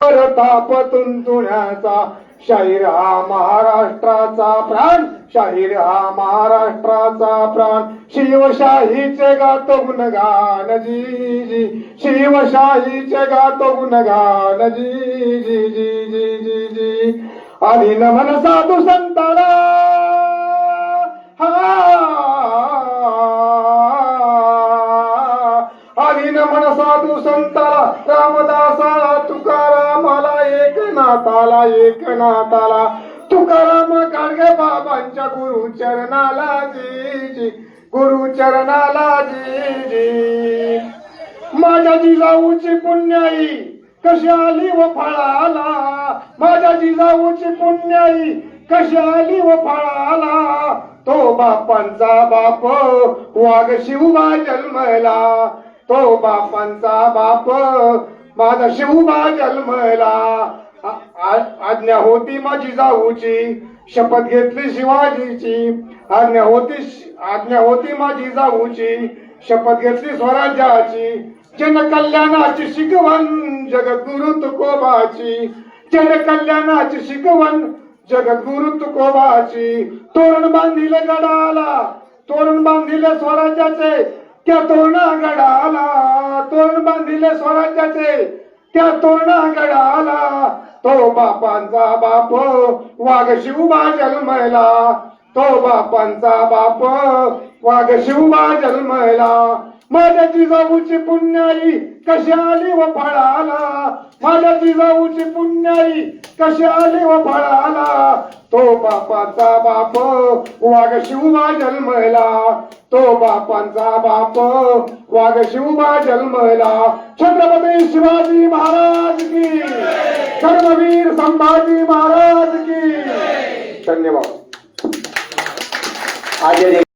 ताप तुंतुण्याचा शाहीर हा महाराष्ट्राचा प्राण शाहीर हा महाराष्ट्राचा प्राण. शिवशाहीचे गातो गुणगान जी जी शिवशाहीचे गातो गुणगान जी जी जी जी जी जी आणि नमन साधू संताला हा. आणि नमन साधू संताला रामदासा नाथाला नाताला एक नाताला. तुकाराम गाडगे बाबांच्या गुरु चरणाला जी गुरु चरणाला जी माझ्या जिजाऊची पुण्याई कशी आली व फळाला? माझ्या जिजाऊची पुण्याई कशी आली व फळाला? तो बापांचा बाप वाघ शिवबा जन्मला. तो बापांचा बाप माझा शिवबा जन्मला. आज्ञा होती माझी जाऊची शपथ घेतली शिवाजीची. आज्ञा होती आज्ञा होती माझी जाऊची शपथ घेतली स्वराज्याची. जन कल्याणाची शिकवण जगद्गुरु तुकोबाची. जन कल्याणाची शिकवण जगद्गुरु तुकोबाची. तोरण बांधिले गडाला तोरण बांधिले स्वराज्याचे. त्या तोरणा गडाला तोरण बांधिले स्वराज्याचे. त्या तोरणाकडे आला. तो बापांचा बाप वाघ शिवबा जन्मला तो बापांचा बाप वाघ शिवबा जन्मला माझ्या जिजाऊची पुण्याई कशी आली व फळाला? माझ्या जिजाऊची पुण्याई कशी आली व फळाला? तो बापाचा बाप वाघ शिवबा जन्मला. तो बापांचा बाप वाघ शिवबा जन्मला. छत्रपती शिवाजी महाराज की कर्मवीर संभाजी महाराज की धन्यवाद. आज